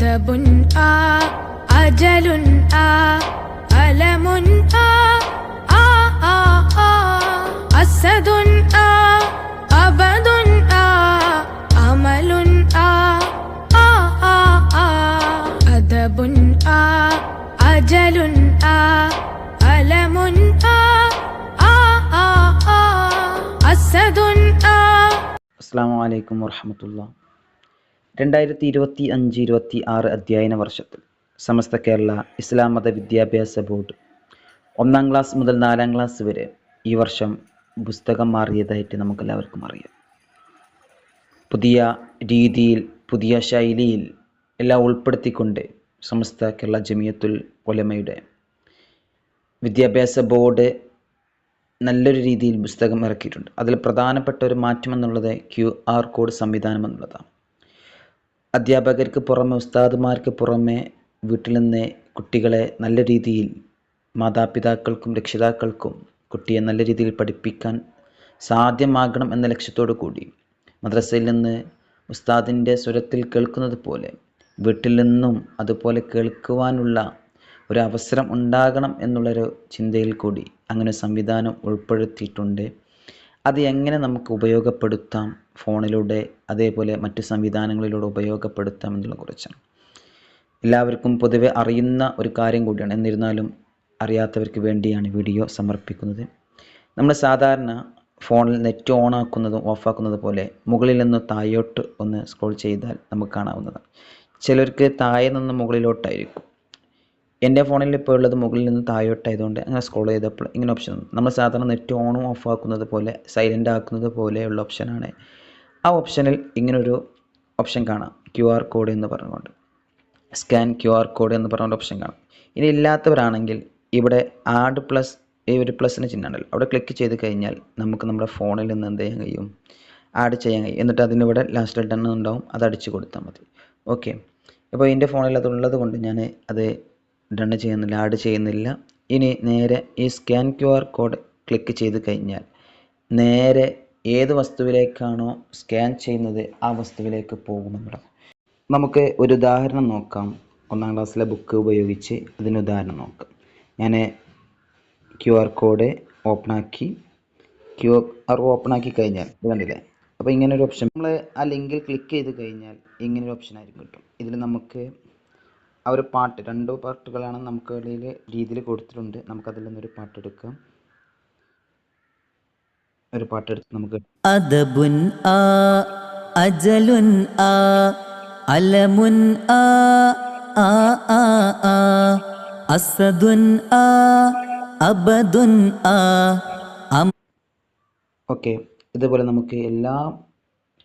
غضب آه أجل آه ألم آه آه آه آه أسد آه أبد آه أمل آه آه آه آه أدب آه أجل آه ألم آه آه آه آه أسد آه السلام عليكم ورحمة الله. രണ്ടായിരത്തി ഇരുപത്തി അഞ്ച് ഇരുപത്തി ആറ് അധ്യയന വർഷത്തിൽ സമസ്ത കേരള ഇസ്ലാം മത വിദ്യാഭ്യാസ ബോർഡ് ഒന്നാം ക്ലാസ് മുതൽ നാലാം ക്ലാസ് വരെ ഈ വർഷം പുസ്തകം മാറിയതായിട്ട് നമുക്കെല്ലാവർക്കും അറിയാം. പുതിയ രീതിയിൽ പുതിയ ശൈലിയിൽ എല്ലാം ഉൾപ്പെടുത്തിക്കൊണ്ട് സമസ്ത കേരള ജമിയത്തുൽ ഒലമയുടെ വിദ്യാഭ്യാസ ബോർഡ് നല്ലൊരു രീതിയിൽ പുസ്തകം ഇറക്കിയിട്ടുണ്ട്. അതിൽ പ്രധാനപ്പെട്ട ഒരു മാറ്റം എന്നുള്ളത് ക്യു ആർ കോഡ് സംവിധാനം എന്നുള്ളതാണ്. അധ്യാപകർക്ക് പുറമെ ഉസ്താദുമാർക്ക് പുറമെ വീട്ടിൽ നിന്ന് കുട്ടികളെ നല്ല രീതിയിൽ മാതാപിതാക്കൾക്കും രക്ഷിതാക്കൾക്കും കുട്ടിയെ നല്ല രീതിയിൽ പഠിപ്പിക്കാൻ സാധ്യമാകണം എന്ന ലക്ഷ്യത്തോടു കൂടി മദ്രസയിൽ നിന്ന് ഉസ്താദിന്റെ സ്വരത്തിൽ കേൾക്കുന്നത് പോലെ വീട്ടിൽ നിന്നും അതുപോലെ കേൾക്കുവാനുള്ള ഒരു അവസരം ഉണ്ടാകണം എന്നുള്ളൊരു ചിന്തയിൽ കൂടി അങ്ങനെ സംവിധാനം ഉൾപ്പെടുത്തിയിട്ടുണ്ട്. അത് എങ്ങനെ നമുക്ക് ഉപയോഗപ്പെടുത്താം? ഫോണിലൂടെ അതേപോലെ മറ്റു സംവിധാനങ്ങളിലൂടെ ഉപയോഗപ്പെടുത്താം എന്നുള്ള കുറിച്ചാണ്. എല്ലാവർക്കും പൊതുവെ അറിയുന്ന ഒരു കാര്യം കൂടിയാണ്. എന്നിരുന്നാലും അറിയാത്തവർക്ക് വേണ്ടിയാണ് വീഡിയോ സമർപ്പിക്കുന്നത്. നമ്മൾ സാധാരണ ഫോണിൽ നെറ്റ് ഓൺ ആക്കുന്നതും ഓഫാക്കുന്നത് പോലെ മുകളിൽ നിന്ന് താഴോട്ട് ഒന്ന് സ്ക്രോൾ ചെയ്താൽ നമുക്ക് കാണാവുന്നതാണ്. ചിലർക്ക് താഴെ നിന്ന് മുകളിലോട്ടായിരിക്കും. എന്റെ ഫോണിൽ ഇപ്പോൾ ഉള്ളത് മുകളിൽ നിന്ന് താഴോട്ടായതുകൊണ്ട് അങ്ങനെ സ്ക്രോൾ ചെയ്തപ്പോൾ ഇങ്ങനെ ഓപ്ഷൻ നമ്മൾ സാധാരണ നെറ്റ് ഓണും ഓഫ് ആക്കുന്നത് പോലെ സൈലന്റ് ആക്കുന്നത് പോലെയുള്ള ഓപ്ഷനാണ് ആ ഓപ്ഷനിൽ ഇങ്ങനൊരു ഓപ്ഷൻ കാണാം. ക്യു ആർ കോഡ് എന്ന് പറഞ്ഞുകൊണ്ട്. സ്കാൻ ക്യു ആർ കോഡ് എന്ന് പറഞ്ഞ ഓപ്ഷൻ കാണാം. ഇനി ഇല്ലാത്തവരാണെങ്കിൽ ഇവിടെ ആഡ് പ്ലസ് ഈ ഒരു പ്ലസിന് ചിഹ്നമുണ്ടല്ലോ അവിടെ ക്ലിക്ക് ചെയ്ത് കഴിഞ്ഞാൽ നമുക്ക് നമ്മുടെ ഫോണിൽ നിന്ന് എന്ത് ചെയ്യാൻ കഴിയും? ആഡ് ചെയ്യാൻ കഴിയും. എന്നിട്ട് അതിനിവിടെ ലാസ്റ്റ് ഡൺ ഉണ്ടാവും. അത് അടിച്ചു കൊടുത്താൽ മതി. ഓക്കെ അപ്പോൾ എന്റെ ഫോണിൽ അതുള്ളത് കൊണ്ട് ഞാൻ അത് ഡൺ ചെയ്യുന്നില്ല ആഡ് ചെയ്യുന്നില്ല. ഇനി നേരെ ഈ scan Q R code click ചെയ്ത് കഴിഞ്ഞാൽ നേരെ ഏത് വസ്തുവിലേക്കാണോ സ്കാൻ ചെയ്യുന്നത് ആ വസ്തുവിലേക്ക് പോകും നമ്മുടെ. നമുക്ക് ഒരു ഉദാഹരണം നോക്കാം. ഒന്നാം ക്ലാസ്സിലെ ബുക്ക് ഉപയോഗിച്ച് അതിന് ഉദാഹരണം നോക്കാം. ഞാൻ ക്യു ആർ കോഡ് ഓപ്പൺ ആക്കി ക്യു ആർ ഓപ്പൺ ആക്കി കഴിഞ്ഞാൽ കണ്ടില്ലേ? അപ്പോൾ ഇങ്ങനൊരു ഓപ്ഷൻ നമ്മൾ ആ ലിങ്കിൽ ക്ലിക്ക് ചെയ്ത് കഴിഞ്ഞാൽ ഇങ്ങനൊരു ഓപ്ഷൻ ആയിരിക്കും കിട്ടും. ഇതിൽ നമുക്ക് ആ ഒരു പാട്ട് രണ്ട് പാട്ടുകളാണ് നമുക്ക് ഇടയിൽ രീതിയിൽ കൊടുത്തിട്ടുണ്ട്. നമുക്കതിൽ നിന്നൊരു പാട്ടെടുക്കാം ഒരു പാട്ടെടുത്ത് നമുക്ക് അദബുൻ ആ അജലുൻ ആ അലമുൻ ആ ആ ആ ആ അസദുൻ ആ അബദുൻ ആ ഓക്കെ. ഇതുപോലെ നമുക്ക് എല്ലാ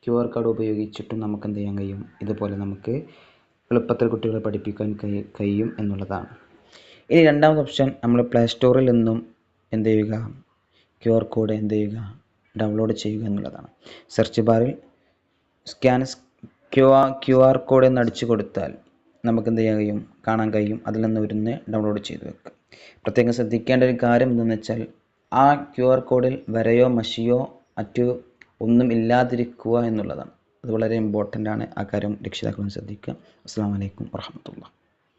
ക്യു ആർ കോഡ് ഉപയോഗിച്ചിട്ടും നമുക്ക് എന്ത് ചെയ്യാൻ കഴിയും? ഇതുപോലെ നമുക്ക് എളുപ്പത്തിൽ കുട്ടികളെ പഠിപ്പിക്കാൻ കഴി- കഴിയും എന്നുള്ളതാണ്. ഇനി രണ്ടാമത്തെ ഓപ്ഷൻ നമ്മൾ പ്ലേ സ്റ്റോറിൽ നിന്നും എന്ത് ചെയ്യുക? ക്യു ആർ കോഡ് എന്ത് ചെയ്യുക? ഡൗൺലോഡ് ചെയ്യുക എന്നുള്ളതാണ്. സെർച്ച് ബാറിൽ scan Q R Q R code എന്ന് അടിച്ചു കൊടുത്താൽ നമുക്ക് എന്ത് ചെയ്യാൻ കഴിയും? കാണാൻ കഴിയും. അതിൽ നിന്ന് ഒരുന്ന് ഡൗൺലോഡ് ചെയ്ത് വെക്കുക. പ്രത്യേകം ശ്രദ്ധിക്കേണ്ട ഒരു കാര്യം എന്തെന്ന് വെച്ചാൽ ആ ക്യു ആർ കോഡിൽ വരയോ മഷിയോ മറ്റു ഒന്നും ഇല്ലാതിരിക്കുക എന്നുള്ളതാണ്. അത് വളരെ ഇമ്പോർട്ടന്റ് ആണ്. ആ കാര്യം രക്ഷിതാക്കളും ശ്രദ്ധിക്കുക. അസ്സാം വലൈക്കും വർഹമത്തുള്ള